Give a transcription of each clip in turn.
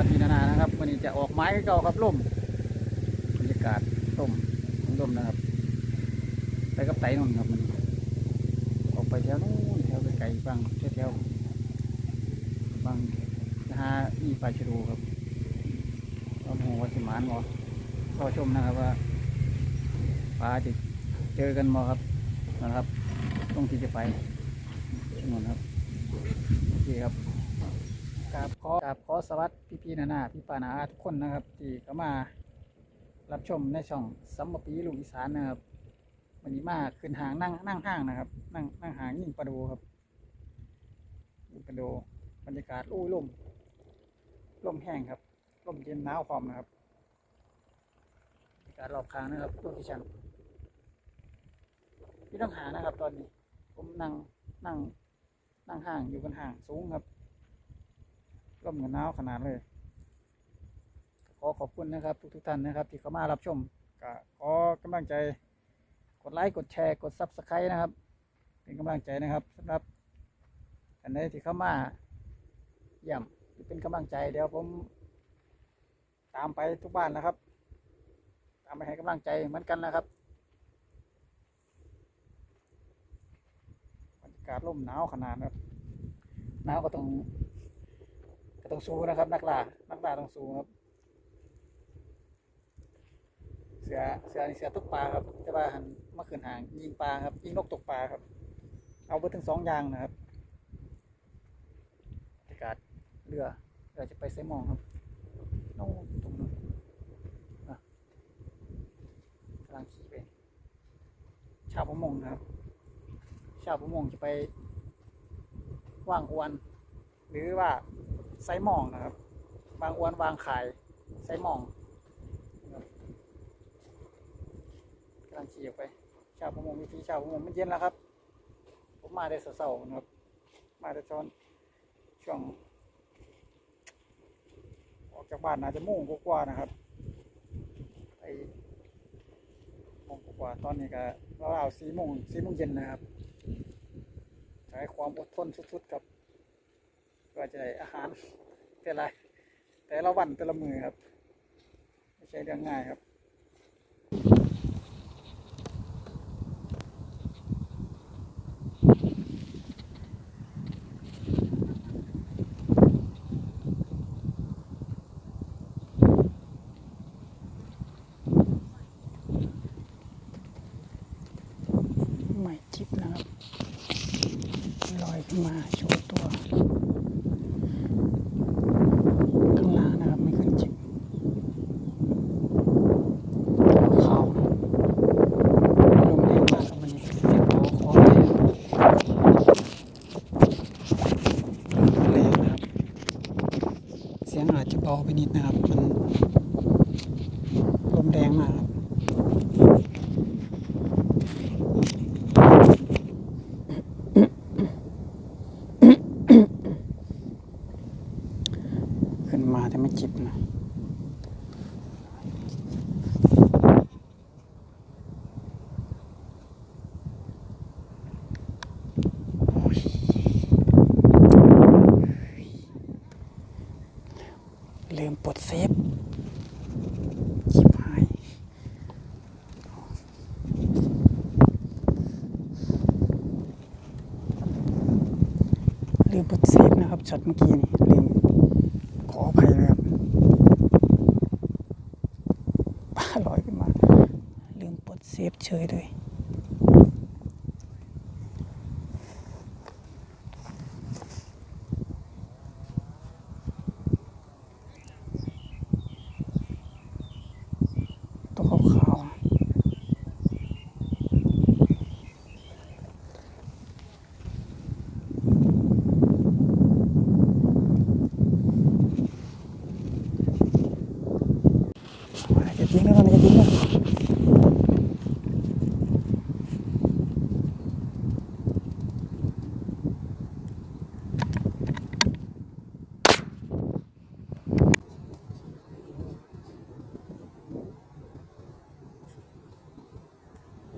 วัสดีนานานะครับวันนี้จะออกไม้ให้เก่าครับล่มบรรยากาศล่มล่มนะครับไปกับไต่นนครับมันออกไปแถวนู้นแถวไกลๆบางแถวๆบางนะฮะอีปลาชะโดูครับเราโหวัสิมานบอรอชมนะครับว่าปลาจะเจอกันบอครับนะครับตรงที่จะไปนนครับโอเคครับ กราบขอกราบขอสวัสดีพี่ๆนานาพี่ปานาทุกคนนะครับ ที่เข้ามารับชมในช่องสัมปปีลูกอีสานนะครับวันนี้มาขึ้นหางนั่งนั่งห้างนะครับ นั่งนั่งหางยิ่งปลาดูครับยิงปลาดูบรรยากาศอู้ยลมลมแห้งครับลมเย็นหนาวพร้อมนะครับบรรยากาศรอบข้างนะครับโลเคชั่นพี่ต้องหานะครับ ตอนนี้ ผมนั่งนั่งนั่งห่างอยู่บนห่างสูงครับ มกับหนาวขนาดเลย ขอขอบคุณนะครับ ทุกทุกท่านนะครับ ที่เข้ามารับชมก็ขอกำลังใจ กดไลค์กดแชร์ กดซับสไครต์นะครับ เป็นกำลังใจนะครับสำหรับอันใดที่เข้ามาเยี่ยมเป็นกำลังใจเดี๋ยวผม ตามไปทุกบ้านนะครับ ตามไปให้กำลังใจเหมือนกันนะครับบรรยากาศร่มหนาวขนาดครับหนาวก็ต้อง ต้องสู้นะครับ นักล่านักล่าต้องสู้ครับ เสือเสือนี่เสือตกปลาครับ แต่ว่าหันมาขึ้นหางยิงปลาครับยิงนกตกปลาครับ เอาไปถึงสองอย่างนะครับบรรยากาศเรือเรือจะไปไซมองครับน้องตรงนั้นอะกำลังขี่ไปชาวประมงนะครับ ชาวประมงจะไปว่างอวน หรือว่า ไซมองนะครับวางอ้วนวางขายไซมองกำลังขี่ออกไป ชาวประมงวิธีชาวประมงมันเย็นแล้วครับ ผมมาได้เสาๆนะครับ มาได้ตอนช่วงออกจากบ้านน่าจะมุ่งกว่าๆนะครับไปโมงกว่าตอนนี้ก็ราวๆสี่โมงสี่โมงเย็นนะครับใช้ความอดทนสุดๆครับ เพื่อจะได้อาหารแต่ละแต่ละวันแต่ละมือครับไม่ใช่เรื่องง่ายครับไม่จิบนะครับลอยขึ้นมาโชว์ตัว ข้างล่างนะครับ ไม่ขึ้นจิบเขานะครับลมแรงมากครับวันนี้เสียงเบาคอเลยลมแรงนะครับ เสียงอาจจะเบาไปนิดนะครับ มันลมแรงมากครับ ขึ้นมาแต่ไม่จิบนะโอ้ยลืมปลดเซฟจิบหาย ลืมปลดเซฟนะครับช็อตเมื่อกี้นี่ลืมขออภัยนะครับป้าลอยขึ้นมา ลืมปลดเซฟเฉยเลย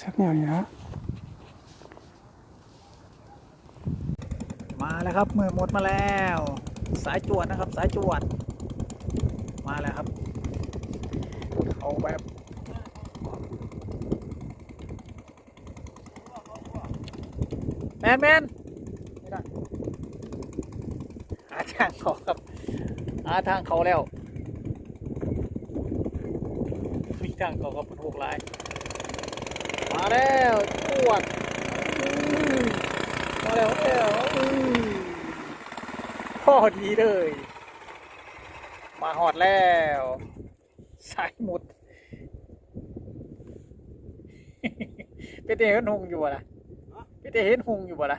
เนี่ยนะมาแล้วครับมือหมดมาแล้ว สายจวดนะครับ สายจวด มาแล้วครับเอาแบบแมนแมนไม่ได้หาทางเขาครับหาทางเขาแล้วมีทางเขาครับเป็นหกลาย มาแล้วจวดอื้อมาแล้วมาแล้วอื้อพอดีเลย มาหอดแล้วสายหมุดพี่เต้เห็นหงอยู่บ่ล่ะพี่เต้เห็นหงอยู่บ่ล่ะ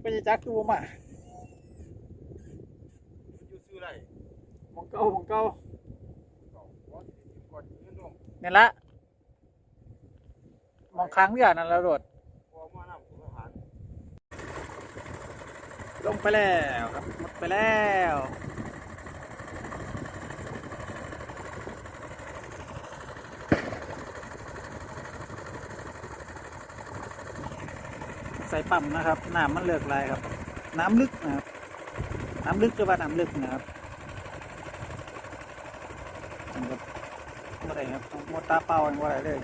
ไม่จะจักดูมาอยู่ซื้อไรมองเก้ามองเก้า ก่อนก่อนยื นี่ละมองค้างเรือนั่นแล้วโดดลงไปแล้วครับหมดไปแล้วใส่ปั๊มนะครับน้ำมันเลือกลายครับ น้ำลึกนะครับน้ำลึกจะว่าน้ำลึกนะครับว่าไร ครับหมดตาเปล่าว่าไรเลย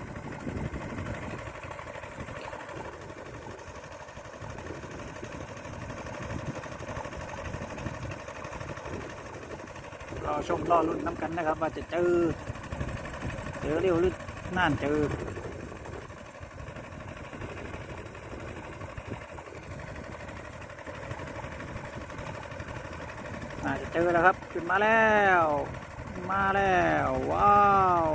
รอชมรอลุ้นน้ำกันนะครับ ว่าจะเจอ เจอเร็วหรือน่านเจอน่าจะเจอแล้วครับ ขึ้นมาแล้ว มาแล้ว ว้าว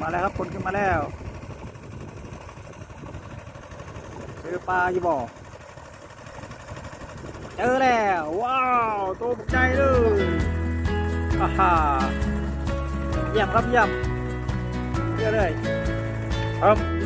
มาแล้วครับคนขึ้นมาแล้วเจอปลาอยู่บ่เจอแล้ว ว้าวตัวบุกใจเลยฮ่าฮ่าเยี่ยมครับเยี่ยมเยอะเลยครับ